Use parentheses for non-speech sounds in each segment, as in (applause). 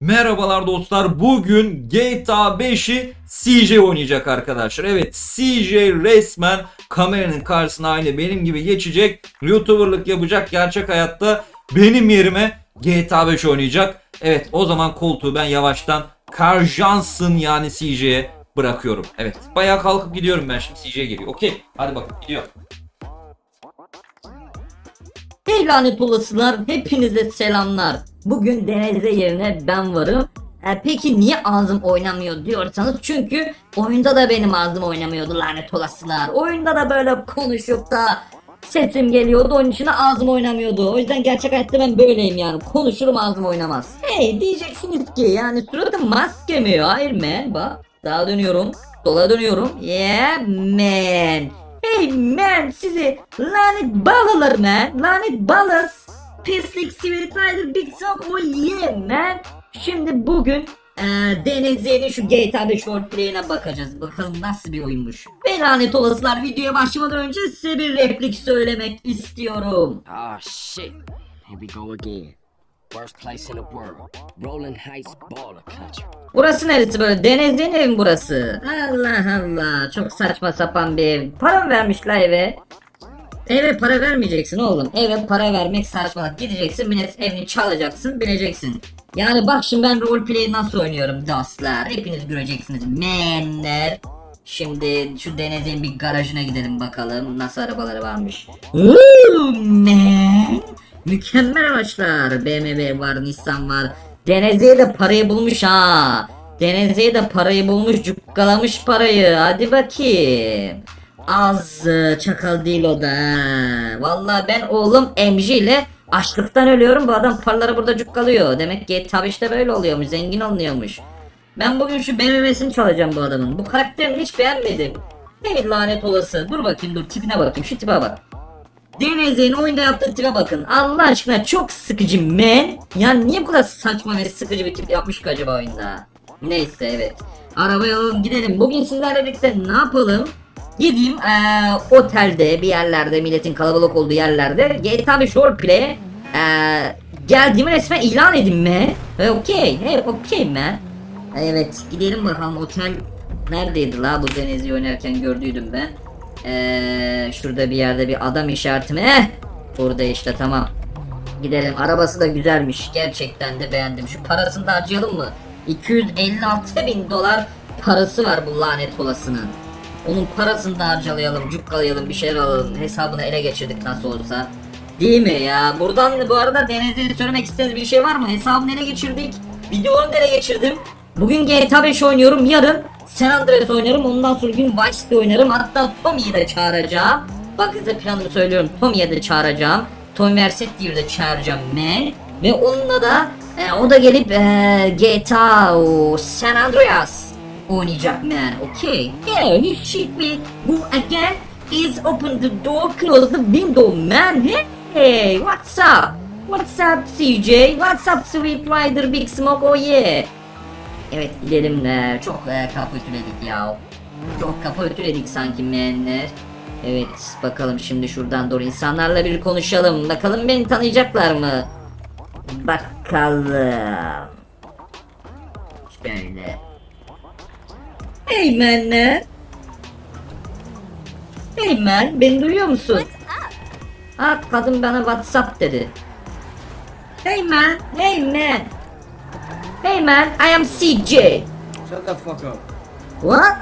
Merhabalar dostlar. Bugün GTA 5'i CJ oynayacak arkadaşlar. Evet CJ resmen kameranın karşısına aynı benim gibi geçecek. YouTuber'lık yapacak. Gerçek hayatta benim yerime GTA 5 oynayacak. Evet o zaman koltuğu ben yavaştan Carl Johnson yani CJ'ye bırakıyorum. Evet bayağı kalkıp gidiyorum ben şimdi CJ geliyor. Okey hadi bakalım gidiyorum. Hey lanet olasılar, hepinize selamlar. Bugün denizde yerine ben varım. E, peki niye ağzım oynamıyor diyorsanız çünkü oyunda da benim ağzım oynamıyordu lanet olasılar. Oyunda da böyle konuşup da sesim geliyordu onun için ağzım oynamıyordu. O yüzden gerçek hayatta ben böyleyim yani konuşurum ağzım oynamaz. Hey diyeceksiniz ki yani suratım maske mi? Hayır man bak sağa dönüyorum sola dönüyorum. Yeah man. Hey man sizi lanet balalar man. Lanet balas. Pislik Rider Big oh yeah man. Şimdi bugün eee DNZ'nin şu GTA 5 roleplay'ine bakacağız. Bakalım nasıl bir oyunmuş. Ve lanet olasılar videoya başlamadan önce size bir replik söylemek istiyorum. Oh shit. Here we go again. Worst place in the world. Rolling Heights baller country. Burası neresi böyle? DNZ'nin evi mi burası? Allah Allah. Çok saçma sapan bir ev. Para mı vermişler eve? Eve para vermeyeceksin oğlum. Eve para vermek saçmalık. Gideceksin millet evini çalacaksın bineceksin. Yani bak şimdi ben roleplay nasıl oynuyorum dostlar. Hepiniz göreceksiniz. Menler. Şimdi şu Deniz'in bir garajına gidelim bakalım. Nasıl arabaları varmış. Ooh, man. Mükemmel araçlar. BMW var, Nissan var. Denizli'ye de parayı bulmuş ha. Denizli'ye de parayı bulmuş, cukkalamış parayı. Hadi bakayım. Az e, çakal değil o da. ha. Vallahi ben oğlum MJ ile açlıktan ölüyorum. Bu adam paraları burada cukkalıyor. Demek ki tabi işte böyle oluyormuş. Zengin oluyormuş. Ben bugün şu BMW'sini çalacağım bu adamın. Bu karakterini hiç beğenmedim. Hey lanet olası. Dur bakayım dur tipine bakayım. Şu tipe bak. DNZ'nin oyunda yaptığı tipe bakın. Allah aşkına çok sıkıcı man. Yani niye bu kadar saçma ve sıkıcı bir tip yapmış ki acaba oyunda? Neyse evet. Arabaya alalım gidelim. Bugün sizlerle birlikte ne yapalım? Gideyim eee, otelde bir yerlerde milletin kalabalık olduğu yerlerde GTA 5 roleplay eee geldiğimi resmen ilan edeyim mi? E, Okey, hey, okey mi? Evet gidelim bakalım otel neredeydi la bu denizi oynarken gördüydüm ben. Eee şurada bir yerde bir adam işareti mi? Eh, burada işte tamam. Gidelim arabası da güzelmiş gerçekten de beğendim. Şu parasını da harcayalım mı? 256 bin dolar parası var bu lanet olasının. Onun parasını da harcalayalım, cukkalayalım, bir şeyler alalım. Hesabını ele geçirdik nasıl olsa. Değil mi ya? Buradan bu arada denizde söylemek istediğiniz bir şey var mı? Hesabını ele geçirdik. Videonu ele geçirdim. Bugün GTA 5 oynuyorum. Yarın San Andreas oynarım. Ondan sonra gün Vice City oynarım. Hatta Tommy'yi de çağıracağım. Bak size planımı söylüyorum. Tommy'yi de çağıracağım. Tommy Versetti'yi de çağıracağım man. Ve onunla da e, o da gelip e, GTA o, San Andreas oynayacak man. Okay. Yeah, he should be who again is open the door, close the window man. Hey, what's up? What's up CJ? What's up Sweet Rider Big Smoke? Oh yeah. Evet gidelim de çok e, kafa ütüledik ya. Çok kafa ütüledik sanki menler. Evet bakalım şimdi şuradan doğru insanlarla bir konuşalım. Bakalım beni tanıyacaklar mı? Bakalım. Şöyle. Hey man beni duyuyor musun? Ha kadın bana WhatsApp dedi. Hey man, hey man. Hey man, I am CJ. Shut the fuck up. What?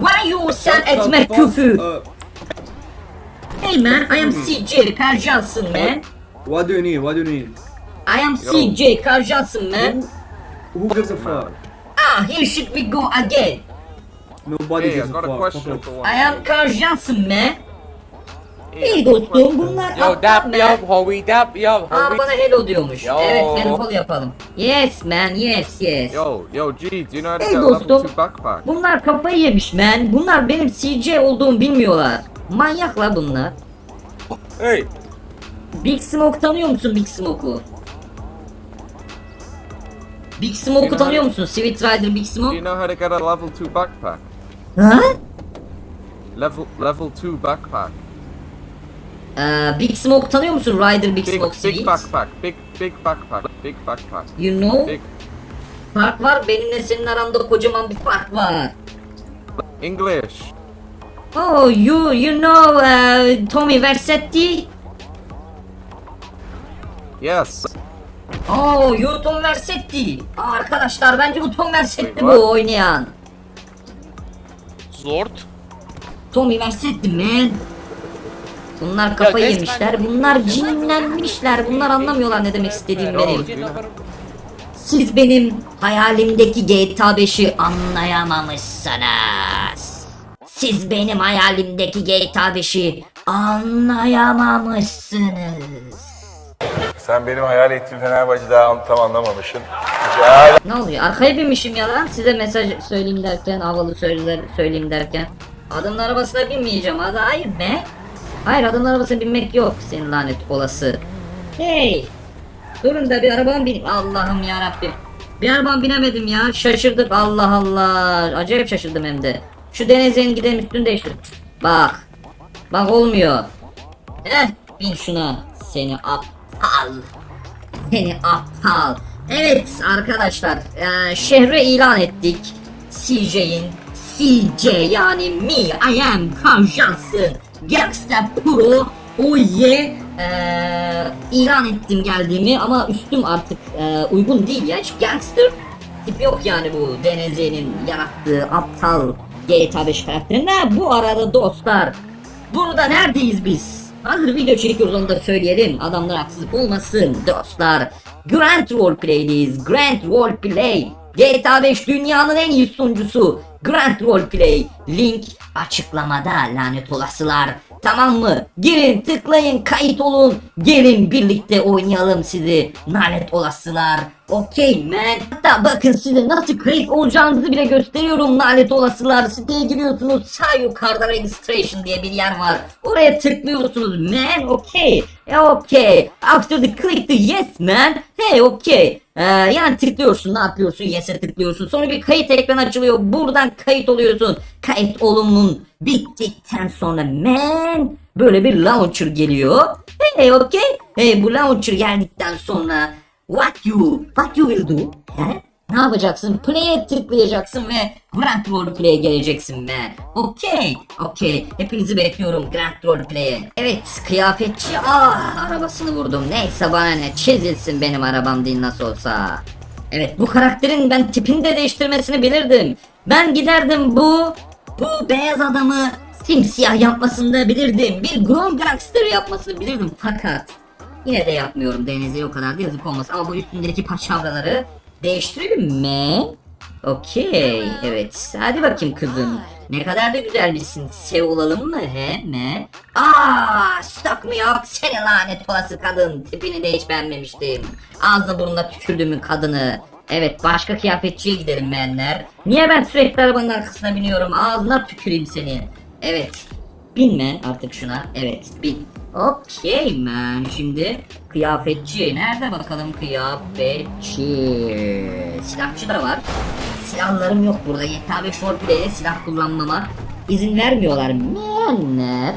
Why you sen etme küfür? Hey man, I am CJ Carl Johnson man. What do you need? What do you need? I am CJ Carl Johnson man. Who gives a fuck? Ah, here should we go again. Nobody Hey, I gives a got a fuck. question for one. I am Carl Johnson man. Hey, a dostum bunlar Yo, aptal dap man. yup, homie, dap yup, Aa bana hello diyormuş. Yo. Evet hello yapalım. Yes man yes yes. Yo, yo, G, do you know how to Hey get a level dostum. 2 backpack? Bunlar kafayı yemiş man. Bunlar benim CJ olduğumu bilmiyorlar. Manyak la bunlar. Hey, Big Smoke tanıyor musun Big Smoke'u? Big Smoke'u tanıyor musun? Sweet Rider Big do Smoke? you know how to get a level 2 backpack? Ha? Level level 2 backpack. Ee, Big Smoke tanıyor musun? Rider Big Big Smoke big Sweet. backpack. Big big backpack. Big backpack. You know? Big fark var. Benimle senin aranda kocaman bir fark var. English. Oh, you you know uh, Tommy Versetti? Yes. You Tom Versetti. Aa, Arkadaşlar bence bu Tom Versetti bu oynayan. Zord. Tommy Versetti man. Bunlar kafayı resmen- yemişler. Bunlar cinlenmişler. Bunlar anlamıyorlar ne demek istediğim No, benim. Siz benim hayalimdeki GTA 5'i anlayamamışsınız. Siz benim hayalimdeki GTA 5'i anlayamamışsınız. Sen benim hayal ettiğim Fenerbahçe'yi daha tam anlamamışsın. Güzel. Ne oluyor? Arkaya binmişim ya lan. Size mesaj söyleyeyim derken, havalı sözler söyleyeyim derken. Adamın arabasına binmeyeceğim. Hadi hayır be. Hayır adamın arabasına binmek yok. Senin lanet olası. Hey. Durun da bir arabam bineyim. Allah'ım ya Rabbim. Bir arabam binemedim ya. Şaşırdık. Allah Allah. Acayip şaşırdım hem de. Şu denizin gidelim üstünü değiştir. Bak. Bak olmuyor. Eh bin şuna. Seni aptal. Seni aptal. Evet arkadaşlar eee, şehre ilan ettik. CJ'in CJ yani me I am Johnson Gangsta Pro Oh yeah Eee, ilan ettim geldiğimi ama üstüm artık eee, uygun değil ya hiç gangster tip yok yani bu DNZ'nin yarattığı aptal GTA 5 karakterinde bu arada dostlar Burada neredeyiz biz? Hazır video çekiyoruz onu da söyleyelim. Adamlar haksızlık olmasın dostlar. Grand Roleplay'deyiz. Grand Roleplay. GTA 5 dünyanın en iyi sunucusu. Grand Roleplay. Link açıklamada lanet olasılar. Tamam mı? Girin tıklayın kayıt olun. Gelin birlikte oynayalım sizi. Lanet olasılar. Okey man. Hatta bakın size nasıl kayıt olacağınızı bile gösteriyorum lanet olasılar. Siteye giriyorsunuz sağ yukarıda registration diye bir yer var. Oraya tıklıyorsunuz man okey. E okey. After the click the yes man. Hey okey. Ee, yani tıklıyorsun ne yapıyorsun? Yes'e tıklıyorsun. Sonra bir kayıt ekranı açılıyor. Buradan kayıt oluyorsun. Kayıt olumun bittikten sonra man böyle bir launcher geliyor. Hey okey hey bu launcher geldikten sonra what you what you will do? He? Ne yapacaksın? Play'e tıklayacaksın ve Grand Roleplay'e geleceksin be. Okey, okey. Hepinizi bekliyorum Grand Roleplay'e. Evet, kıyafetçi. Ah, arabasını vurdum. Neyse bana ne, çizilsin benim arabam değil nasıl olsa. Evet, bu karakterin ben tipini de değiştirmesini bilirdim. Ben giderdim bu, bu beyaz adamı simsiyah yapmasını da bilirdim. Bir Grom Gangster yapmasını bilirdim fakat Yine de yapmıyorum denize o kadar da yazık olmaz ama bu üstündeki paçavraları değiştirelim mi? Okey evet. Hadi bakayım kızım. Ne kadar da güzelmişsin. Sev olalım mı? He mi? Aaa stuck me up seni lanet olası kadın. Tipini de hiç beğenmemiştim. Ağzına burnuna tükürdüğümün kadını? Evet başka kıyafetçiye gidelim benler. Niye ben sürekli arabanın arkasına biniyorum? Ağzına tüküreyim seni. Evet Binme artık şuna. Evet bin. Okey man. Şimdi kıyafetçi. Nerede bakalım kıyafetçi? Silahçı da var. Silahlarım yok burada. GTA 5 Roleplay'de silah kullanmama izin vermiyorlar. Menler.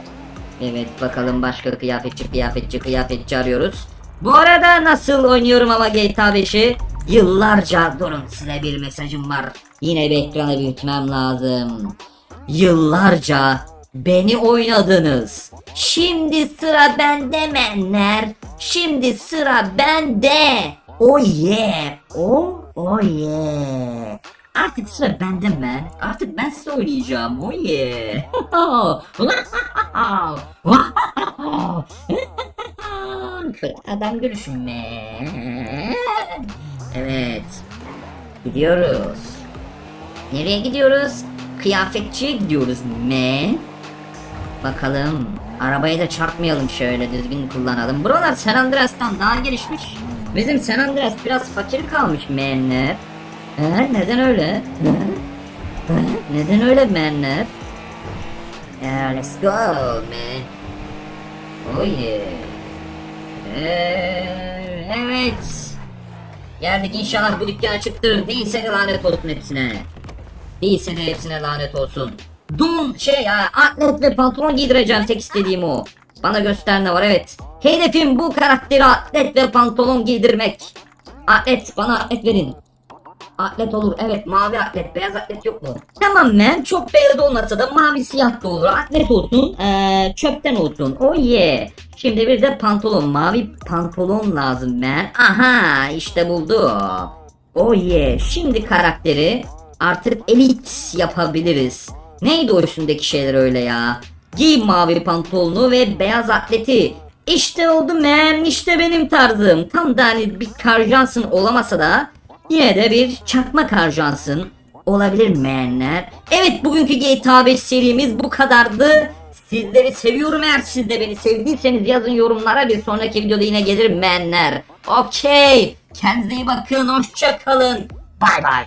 Evet bakalım başka kıyafetçi kıyafetçi kıyafetçi arıyoruz. Bu arada nasıl oynuyorum ama GTA 5'i? Yıllarca durun size bir mesajım var. Yine bir ekranı büyütmem lazım. Yıllarca beni oynadınız. Şimdi sıra bende menler. Şimdi sıra bende. Oh yeah. Oh, oh yeah. Artık sıra bende men. Artık ben size oynayacağım. Oh yeah. (laughs) Adam gülüşüm men. Evet. Gidiyoruz. Nereye gidiyoruz? Kıyafetçiye gidiyoruz men. Bakalım. Arabayı da çarpmayalım şöyle düzgün kullanalım. Buralar San Andreas'tan daha gelişmiş. Bizim San Andreas biraz fakir kalmış menler. He, neden öyle? Neden öyle menler? Yeah, let's go man. Oh yeah. Ee, evet. Geldik inşallah bu dükkan açıktır. Değilse de lanet olsun hepsine. Değilse de hepsine lanet olsun. Don şey ya atlet ve pantolon giydireceğim tek istediğim o. Bana göster ne var evet. Hedefim bu karakteri atlet ve pantolon giydirmek. Atlet bana atlet verin. Atlet olur evet mavi atlet beyaz atlet yok mu? Tamam men çok beyaz olmasa da mavi siyah da olur atlet olsun ee, çöpten olsun oh yeah. Şimdi bir de pantolon mavi pantolon lazım ben. Aha işte buldum. Oh yeah şimdi karakteri artık elit yapabiliriz. Neydi o üstündeki şeyler öyle ya? Giy mavi pantolonu ve beyaz atleti. İşte oldu men işte benim tarzım. Tam da hani bir karjansın olamasa da yine de bir çakma karjansın olabilir menler. Evet bugünkü GTA 5 serimiz bu kadardı. Sizleri seviyorum eğer siz de beni sevdiyseniz yazın yorumlara bir sonraki videoda yine gelirim menler. Okey. Kendinize iyi bakın hoşça kalın. Bay bay.